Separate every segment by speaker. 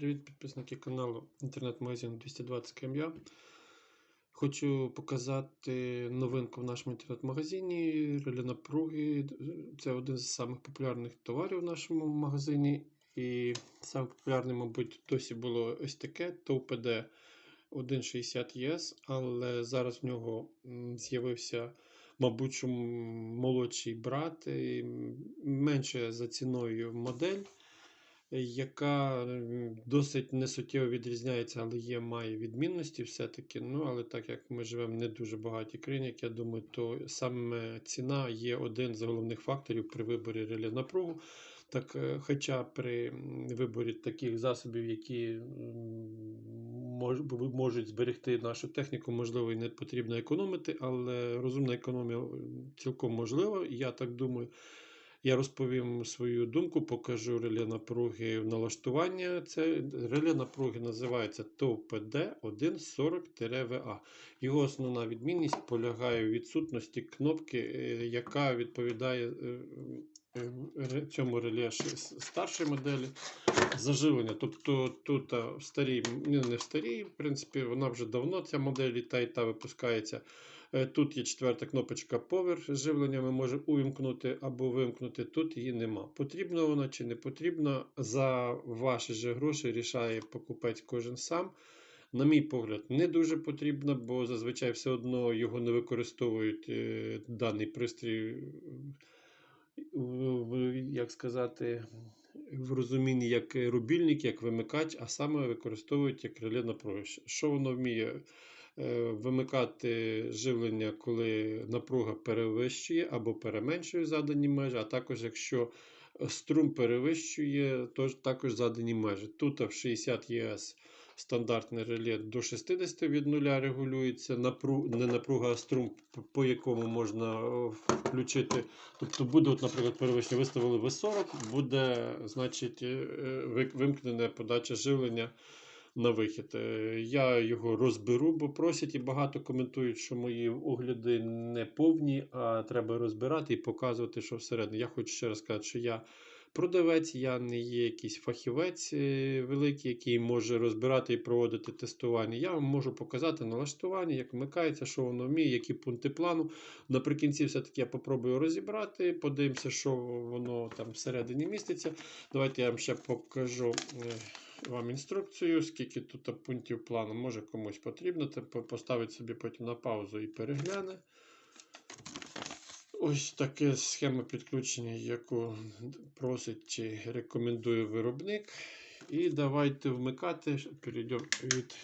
Speaker 1: Привіт, підписники каналу інтернет-магазин 220 КМЯ. Хочу показати новинку в нашому інтернет-магазині реле напруги. Це один з самих популярних товарів в нашому магазині. І саме популярне, мабуть, досі було ось таке TOPD 160 ES, але зараз в нього з'явився, мабуть, молодший брат, і менше за ціною модель яка досить несуттєво відрізняється, але є, має відмінності все-таки. Ну, але так як ми живемо в не дуже багатій країні, як я думаю, то саме ціна є один з головних факторів при виборі реле напругу. Так, е, хоча при виборі таких засобів, які можуть зберегти нашу техніку, можливо, і не потрібно економити, але розумна економія цілком можлива, я так думаю. Я розповім свою думку, покажу реле напруги в налаштування. Це реле напруги називається ТОПД 140-VA. Його основна відмінність полягає в відсутності кнопки, е, яка відповідає е, цьому реле старшої моделі заживлення. Тобто тут в старій, ну, не в старій, в принципі, вона вже давно ця модель і та і та випускається. Е, Тут є четверта кнопочка Power живлення, ми можемо увімкнути або вимкнути. Тут її нема. Потрібно вона чи не потрібно, за ваші же гроші рішає покупець кожен сам. На мій погляд, не дуже потрібно, бо зазвичай все одно його не використовують е, даний пристрій, е, в- як сказати, в розумінні як рубільник, як вимикач, а саме використовують як реле напруги. Що воно вміє? Е, Вимикати живлення, коли напруга перевищує або переменшує задані межі, а також якщо струм перевищує, то також задані межі. Тут в 60 ЄС стандартне реле до 60 від нуля регулюється, напру... не напруга, а струм, по якому можна е, включити. Тобто буде, от, наприклад, перевищення виставили В40, буде, значить, е, е, вимкнена подача живлення на вихід. Е, Я його розберу, бо просять і багато коментують, що мої огляди не повні, а треба розбирати і показувати, що всередині. Я хочу ще раз сказати, що я продавець, я не є якийсь фахівець е, великий, який може розбирати і проводити тестування. Я вам можу показати налаштування, як вмикається, що воно вміє, які пункти плану. Наприкінці, все-таки я попробую розібрати, подивимося, що воно там всередині міститься. Давайте я вам ще покажу. е, вам інструкцію, скільки тут пунктів плану, може комусь потрібно, поставить собі потім на паузу і перегляне. Ось таке схема підключення, яку просить чи рекомендує виробник. І давайте вмикати, перейдемо від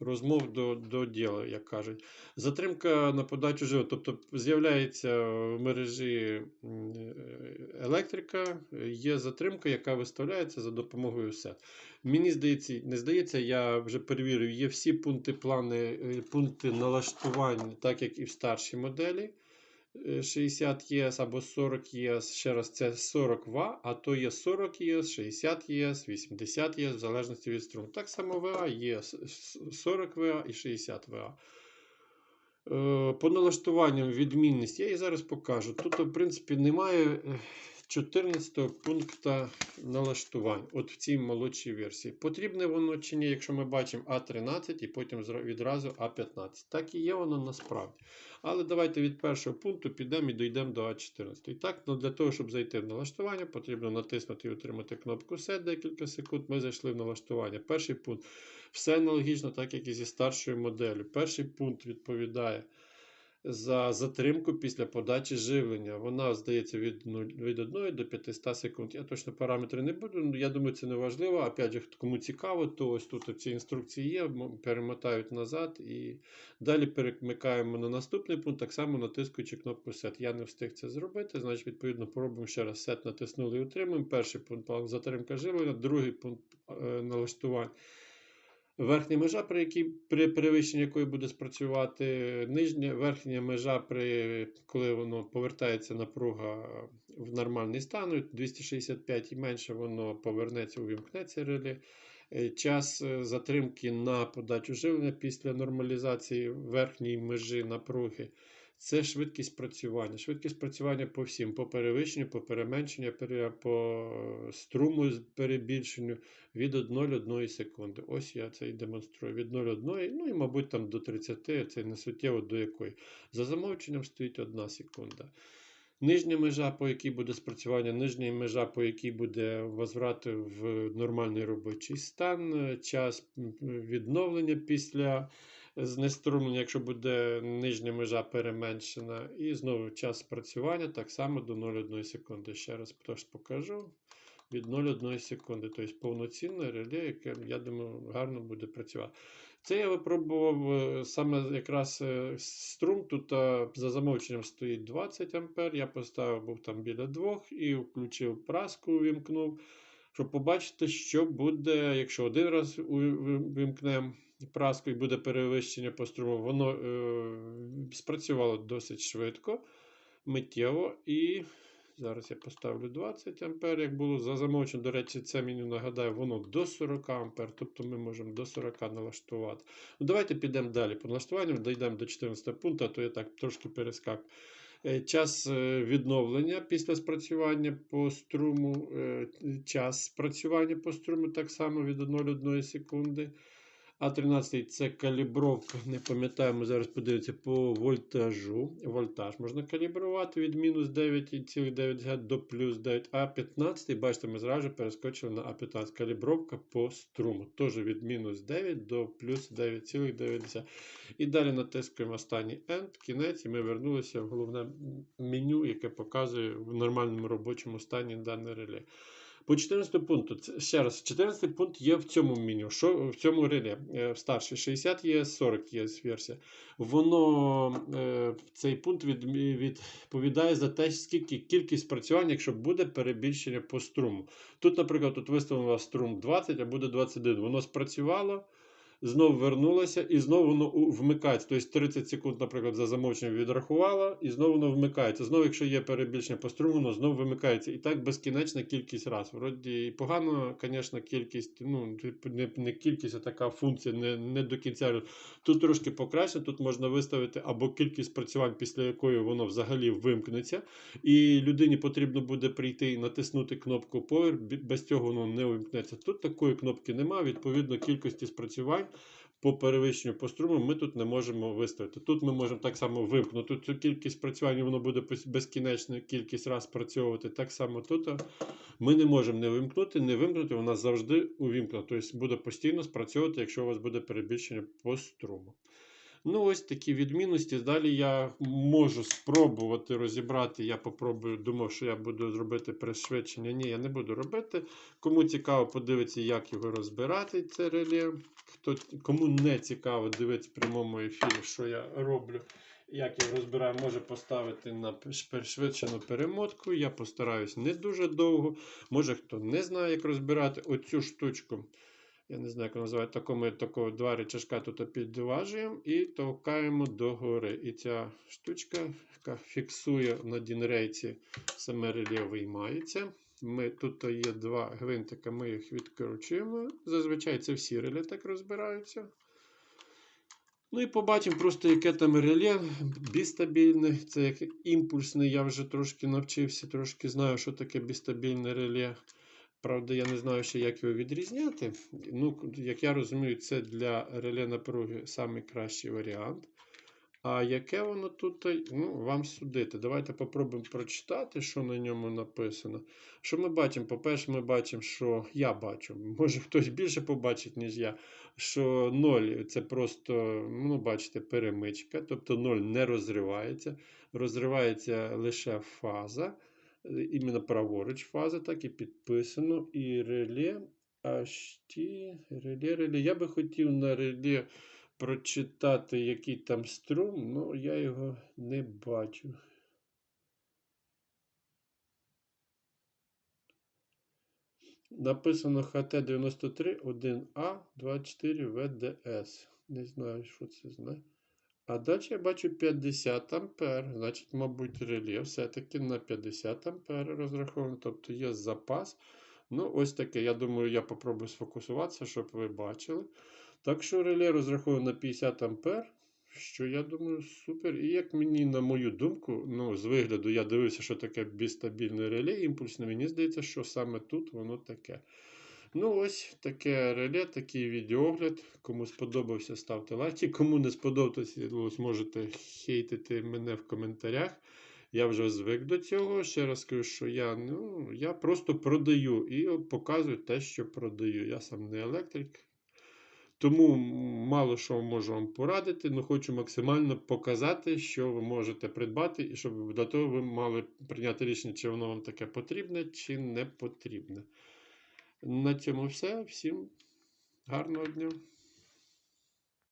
Speaker 1: розмов до, до діла, як кажуть. Затримка на подачу живлення, тобто з'являється в мережі електрика, є затримка, яка виставляється за допомогою SET. Мені здається, не здається, я вже перевірив, є всі пункти плани, е, пункти налаштувань, так як і в старшій моделі. Е, 60 ЄС або 40 ЄС, ще раз, це 40 ВА, а то є 40 ЄС, 60 ЄС, 80 єс, в залежності від струму. Так само ВА є с- с- 40 ВА і 60 ВА. Е, По налаштуванням відмінність я її зараз покажу. Тут, в принципі, немає е, 14 пункту налаштувань. От в цій молодшій версії. Потрібне воно чи ні, якщо ми бачимо А13 і потім відразу А15. Так і є воно насправді. Але давайте від першого пункту підемо і дійдемо до А14. І так, ну, для того, щоб зайти в налаштування, потрібно натиснути і утримати кнопку Set декілька секунд. Ми зайшли в налаштування. Перший пункт. Все аналогічно, так як і зі старшою моделлю. Перший пункт відповідає за затримку після подачі живлення. Вона здається від 0, від 1 до 500 секунд. Я точно параметри не буду. ну, Я думаю, це не важливо. Опять же, кому цікаво, то ось тут ці інструкції є, перемотають назад і далі перемикаємо на наступний пункт, так само натискуючи кнопку Set. Я не встиг це зробити. Значить, відповідно, пробуємо ще раз Set натиснули і утримуємо. Перший пункт затримка живлення, другий пункт е, налаштувань. Верхня межа, при якій при перевищенні якої буде спрацювати, нижня верхня межа, при коли воно повертається напруга в нормальний стан, 265 і менше, воно повернеться, увімкнеться реле. Е, Час е, затримки на подачу живлення після нормалізації верхньої межі напруги це швидкість працювання. Швидкість працювання по всім, по перевищенню, по переменшенню, по струму перебільшенню від 1,1 секунди. Ось я це і демонструю. Від 0,1, ну і, мабуть, там до 30, це не суттєво до якої. За замовченням стоїть 1 секунда. Нижня межа, по якій буде спрацювання, нижня межа, по якій буде возврат в нормальний робочий стан, час відновлення після знеструмлення, якщо буде нижня межа переменшена, і знову час спрацювання так само до 0,1 секунди. Ще раз теж покажу. Від 0,1 секунди, тобто повноцінне реле, яке, я думаю, гарно буде працювати. Це я випробував е, саме якраз е, струм. Тут е, за замовченням стоїть 20 А. Я поставив був там біля 2 і включив праску, увімкнув, щоб побачити, що буде, якщо один раз увімкнемо праску і буде перевищення по струму, воно е, спрацювало досить швидко, миттєво. І зараз я поставлю 20 А, як було за. До речі, це меню нагадаю, воно до 40 А, тобто ми можемо до 40 налаштувати. Ну, Давайте підемо далі. По налаштуванням дійдемо до 14 пункту, а то я так трошки перескак. Е, Час е, відновлення після спрацювання по струму, е, час спрацювання по струму так само від 1,1 секунди. А 13 це калібровка. Не пам'ятаємо, зараз подивіться по вольтажу. Вольтаж можна калібрувати від мінус 9,9 до плюс 9. А 15, бачите, ми зразу перескочили на А15. Калібровка по струму. Теж від мінус 9 до плюс 9,9. І далі натискуємо останній End, кінець, і ми вернулися в головне меню, яке показує в нормальному робочому стані дане реле. По 14 пункту, ще раз, 14 пункт є в цьому меню, що в цьому ряді старші 60 є, 40 є версія. Воно, е, цей пункт від, відповідає за те, скільки кількість працювань, якщо буде перебільшення по струму. Тут, наприклад, тут виставлено струм 20, а буде 21. Воно спрацювало, знову вернулося і знову воно вмикається. Тобто 30 секунд, наприклад, за замовченням відрахувало, і знову воно вмикається. Знову, якщо є перебільшення по струму, воно знову вимикається. І так безкінечна кількість раз. Вроді і погано, звісно, кількість, ну, не, не кількість, а така функція не, не до кінця. Тут трошки покраще, тут можна виставити або кількість спрацювань, після якої воно взагалі вимкнеться. І людині потрібно буде прийти і натиснути кнопку Power, без цього воно не вимкнеться. Тут такої кнопки немає, відповідно, кількості спрацювань по перевищенню по струму ми тут не можемо виставити. Тут ми можемо так само вимкнути цю кількість працювання, воно буде безкінечно кількість раз спрацьовувати. Так само тут ми не можемо не вимкнути, не вимкнути, вона завжди увімкнена. Тобто буде постійно спрацьовувати, якщо у вас буде перебільшення по струму. Ну, ось такі відмінності. Далі я можу спробувати розібрати. Я попробую, думав, що я буду зробити пришвидшення. Ні, я не буду робити. Кому цікаво, подивитися, як його розбирати, це реле. Хто, кому не цікаво дивитися в прямому ефірі, що я роблю, як я розбираю, може поставити на пришвидшену перемотку. Я постараюсь не дуже довго. Може, хто не знає, як розбирати оцю штучку. Я не знаю, як вона називається, тако ми такого два речашка тут підважуємо і товкаємо догори. І ця штучка, яка фіксує на дінрейці, саме реле виймається. Ми, тут є два гвинтика, ми їх відкручуємо. Зазвичай це всі реле так розбираються. Ну і побачимо просто, яке там реле бістабільне. Це як імпульсне. Я вже трошки навчився, трошки знаю, що таке бістабільне реле. Правда, я не знаю ще, як його відрізняти. Ну, як я розумію, це для реле напруги найкращий варіант. А яке воно тут, ну, вам судити. Давайте попробуємо прочитати, що на ньому написано. Що ми бачимо? По-перше, ми бачимо, що я бачу, може хтось більше побачить, ніж я. Що 0 це просто, ну, бачите, перемичка, тобто 0 не розривається. Розривається лише фаза. Іменно праворуч фаза, так і підписано. І реле HT, реле, реле. Я би хотів на реле прочитати, який там струм, але я його не бачу. Написано HT93 1А24 ВДС. Не знаю, що це знає. А далі я бачу 50 ампер. Значить, мабуть, реле все-таки на 50 ампер розраховано. Тобто є запас. Ну, ось таке. Я думаю, я попробую сфокусуватися, щоб ви бачили. Так що реле розраховано на 50 ампер. що я думаю, супер. І як мені, на мою думку, ну, з вигляду я дивився, що таке бістабільне реле імпульсне. Мені здається, що саме тут воно таке. Ну, ось таке реле, такий відеогляд. Кому сподобався, ставте лайки. Кому не сподобався, можете хейтити мене в коментарях. Я вже звик до цього. Ще раз кажу, що я, ну, я просто продаю і показую те, що продаю. Я сам не електрик. Тому мало що можу вам порадити, але хочу максимально показати, що ви можете придбати, і щоб для того ви мали прийняти рішення, чи воно вам таке потрібне, чи не потрібне. На цьому все. Всім гарного дня!